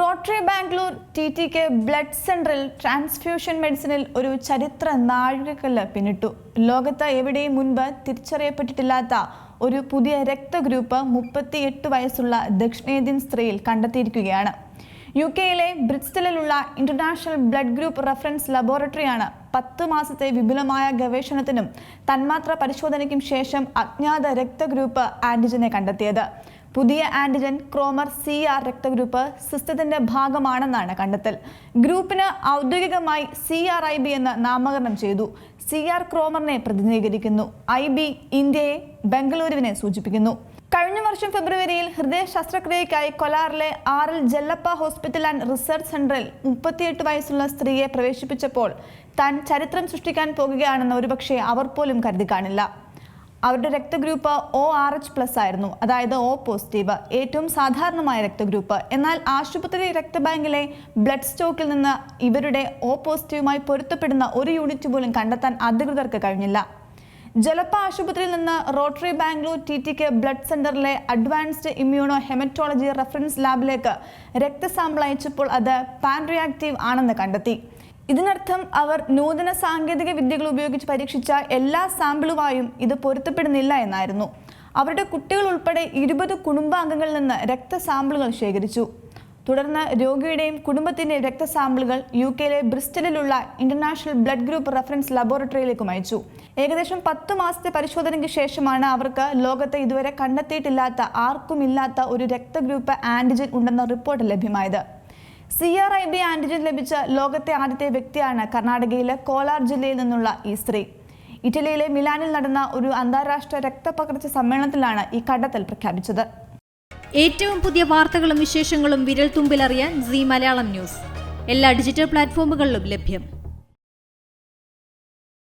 Rotary Bangalore T T K blood സെന്ററിൽ transfusion മെഡിസിനിൽ ഒരു ചരിത്ര നാഴികക്കല്ല് പിന്നിട്ടു. ലോകത്ത് എവിടെയും മുൻപ് തിരിച്ചറിയപ്പെട്ടിട്ടില്ലാത്ത ഒരു പുതിയ രക്തഗ്രൂപ്പ് മുപ്പത്തിയെട്ട് വയസ്സുള്ള ദക്ഷിണേന്ത്യൻ സ്ത്രീയിൽ കണ്ടെത്തിയിരിക്കുകയാണ്. യു കെയിലെ ബ്രിസ്റ്റലിലുള്ള ഇന്റർനാഷണൽ ബ്ലഡ് ഗ്രൂപ്പ് റെഫറൻസ് ലബോറട്ടറിയാണ് പത്ത് മാസത്തെ വിപുലമായ ഗവേഷണത്തിനും തന്മാത്ര പരിശോധനയ്ക്കും ശേഷം അജ്ഞാത രക്തഗ്രൂപ്പ് ആന്റിജനെ കണ്ടെത്തിയത്. പുതിയ ആന്റിജൻ ക്രോമർ സി ആർ രക്തഗ്രൂപ്പ് സിസ്റ്റത്തിന്റെ ഭാഗമാണെന്നാണ് കണ്ടെത്തൽ. ഗ്രൂപ്പിന് ഔദ്യോഗികമായി സി ആർ ഐ ബി എന്ന് നാമകരണം ചെയ്തു. സി ആർ ക്രോമറിനെ പ്രതിനിധീകരിക്കുന്നു. ഐ ബി ഇന്ത്യയെ ബംഗളൂരുവിനെ സൂചിപ്പിക്കുന്നു. കഴിഞ്ഞ വർഷം ഫെബ്രുവരിയിൽ ഹൃദയ ശസ്ത്രക്രിയയ്ക്കായി കൊലാറിലെ R L Jalappa hospital and research സെന്ററിൽ മുപ്പത്തിയെട്ട് വയസ്സുള്ള സ്ത്രീയെ പ്രവേശിപ്പിച്ചപ്പോൾ താൻ ചരിത്രം സൃഷ്ടിക്കാൻ പോകുകയാണെന്ന് ഒരുപക്ഷെ അവർ പോലും കരുതി കാണില്ല അവരുടെ രക്തഗ്രൂപ്പ് ഒ ആർ എച്ച് പ്ലസ് ആയിരുന്നു. അതായത് ഒ പോസിറ്റീവ് ഏറ്റവും സാധാരണമായ രക്തഗ്രൂപ്പ്. എന്നാൽ ആശുപത്രി രക്തബാങ്കിലെ ബ്ലഡ് സ്റ്റോക്കിൽ നിന്ന് ഇവരുടെ ഒ പോസിറ്റീവുമായി പൊരുത്തപ്പെടുന്ന ഒരു യൂണിറ്റ് പോലും കണ്ടെത്താൻ അധികൃതർക്ക് കഴിഞ്ഞില്ല. ജലപ്പ ആശുപത്രിയിൽ നിന്ന് റോട്ടറി ബാംഗ്ലൂർ ടി ടിക്ക് ബ്ലഡ് സെന്ററിലെ അഡ്വാൻസ്ഡ് ഇമ്മ്യൂണോ ഹെമറ്റോളജി റെഫറൻസ് ലാബിലേക്ക് രക്തസാമ്പിൾ അയച്ചപ്പോൾ അത് പാൻ റിയാക്റ്റീവ് ആണെന്ന് കണ്ടെത്തി. ഇതിനർത്ഥം അവർ നൂതന സാങ്കേതിക വിദ്യകൾ ഉപയോഗിച്ച് പരീക്ഷിച്ച എല്ലാ സാമ്പിളുമായും ഇത് പൊരുത്തപ്പെടുന്നില്ല എന്നായിരുന്നു. അവരുടെ കുട്ടികൾ ഉൾപ്പെടെ ഇരുപത് കുടുംബാംഗങ്ങളിൽ നിന്ന് രക്തസാമ്പിളുകൾ ശേഖരിച്ചു. തുടർന്ന് രോഗിയുടെയും കുടുംബത്തിന്റെയും രക്തസാമ്പിളുകൾ യു കെയിലെ ബ്രിസ്റ്റലിലുള്ള ഇന്റർനാഷണൽ ബ്ലഡ് ഗ്രൂപ്പ് റഫറൻസ് ലബോറട്ടറിയിലേക്കും അയച്ചു. ഏകദേശം പത്ത് മാസത്തെ പരിശോധനയ്ക്ക് ശേഷമാണ് അവർക്ക് ലോകത്തെ ഇതുവരെ കണ്ടെത്തിയിട്ടില്ലാത്ത ആർക്കും ഇല്ലാത്ത ഒരു രക്തഗ്രൂപ്പ് ആന്റിജൻ ഉണ്ടെന്ന റിപ്പോർട്ട് ലഭ്യമായത്. C R I B antigen ലഭിച്ച ലോകത്തെ ആദ്യത്തെ വ്യക്തിയാണ് കർണാടകയിലെ കോലാർ ജില്ലയിൽ നിന്നുള്ള ഈ സ്ത്രീ. ഇറ്റലിയിലെ മിലാനിൽ നടന്ന ഒരു അന്താരാഷ്ട്ര രക്തപകർച്ച സമ്മേളനത്തിലാണ് ഈ കണ്ടെത്തൽ പ്രഖ്യാപിച്ചത്. ഏറ്റവും പുതിയ വാർത്തകളും വിശേഷങ്ങളും വിരൽ തുമ്പിലറിയാൻ സി മലയാളം ന്യൂസ്. എല്ലാ ഡിജിറ്റൽ പ്ലാറ്റ്ഫോമുകളിലും ലഭ്യം.